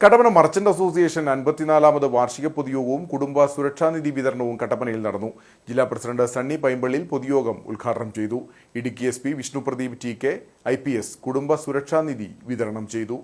Kattappana merchant association അൻപത്തിനാലാമത് വാർഷിക പൊതുയോഗവും കുടുംബ സുരക്ഷാ നിധി വിതരണവും കട്ടപ്പനയിൽ നടന്നു. ജില്ലാ പ്രസിഡന്റ് സണ്ണി പൈമ്പള്ളിൽ പൊതുയോഗം ഉദ്ഘാടനം ചെയ്തു. Idukki S P Vishnu Pradeep T K I P S കുടുംബ സുരക്ഷാനിധി വിതരണം ചെയ്തു.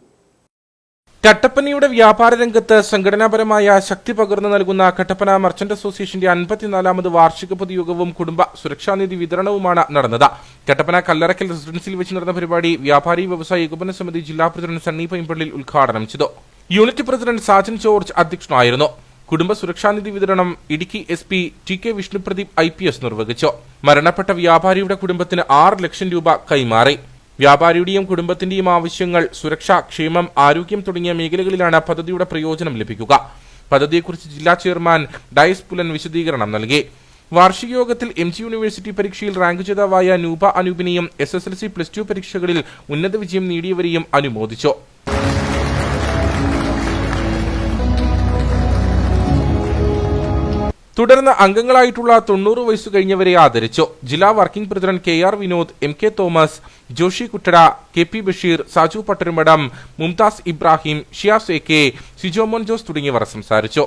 കട്ടപ്പനയുടെ വ്യാപാര രംഗത്ത് സംഘടനാപരമായ ശക്തി പകർന്നു നൽകുന്ന കട്ടപ്പന മർച്ചന്റ് അസോസിയേഷന്റെ അൻപത്തിനാലാമത് വാർഷിക പൊതുയോഗവും കുടുംബ സുരക്ഷാനിധി വിതരണവുമാണ് നടന്നത്. കട്ടപ്പന കല്ലറക്കൽ റെസിഡൻസിൽ വെച്ച് നടന്ന പരിപാടി വ്യാപാരി വ്യവസായ ഏകോപന സമിതി ജില്ലാ പ്രസിഡന്റ് സണ്ണി പൈമ്പള്ളിൽ ഉദ്ഘാടനം ചെയ്തു. യൂണിറ്റ് പ്രസിഡന്റ് സാജൻ ജോർജ് അധ്യക്ഷനായിരുന്നു. കുടുംബ സുരക്ഷാനിധി വിതരണം Idukki S P T K Vishnupradeep I P S നിർവഹിച്ചു. മരണപ്പെട്ട വ്യാപാരിയുടെ കുടുംബത്തിന് ആറ് ലക്ഷം രൂപ കൈമാറി. വ്യാപാരിയുടെയും കുടുംബത്തിന്റെയും ആവശ്യങ്ങൾ സുരക്ഷ ക്ഷേമം ആരോഗ്യം തുടങ്ങിയ മേഖലകളിലാണ് പദ്ധതിയുടെ പ്രയോജനം ലഭിക്കുക. പദ്ധതിയെക്കുറിച്ച് ജില്ലാ ചെയർമാൻ ഡയസ് പുലൻ വിശദീകരണം നൽകി. വാർഷിക യോഗത്തിൽ എം ജി യൂണിവേഴ്സിറ്റി പരീക്ഷയിൽ റാങ്ക് ജേതാവായ നൂപ അനൂപിനെയും S S L C plus two പരീക്ഷകളിൽ ഉന്നത വിജയം നേടിയവരെയും അനുമോദിച്ചു. തുടർന്ന് അംഗങ്ങളായിട്ടുള്ള തൊണ്ണൂറ് വയസ്സു കഴിഞ്ഞവരെ ആദരിച്ചു. ജില്ലാ working president K R Vinod M K Thomas Joshi Kuttada K P Basheer Saju Pattarumadam Mumtaz Ibrahim Shiyas A K Sijomon Jose തുടങ്ങിയവർ സംസാരിച്ചു.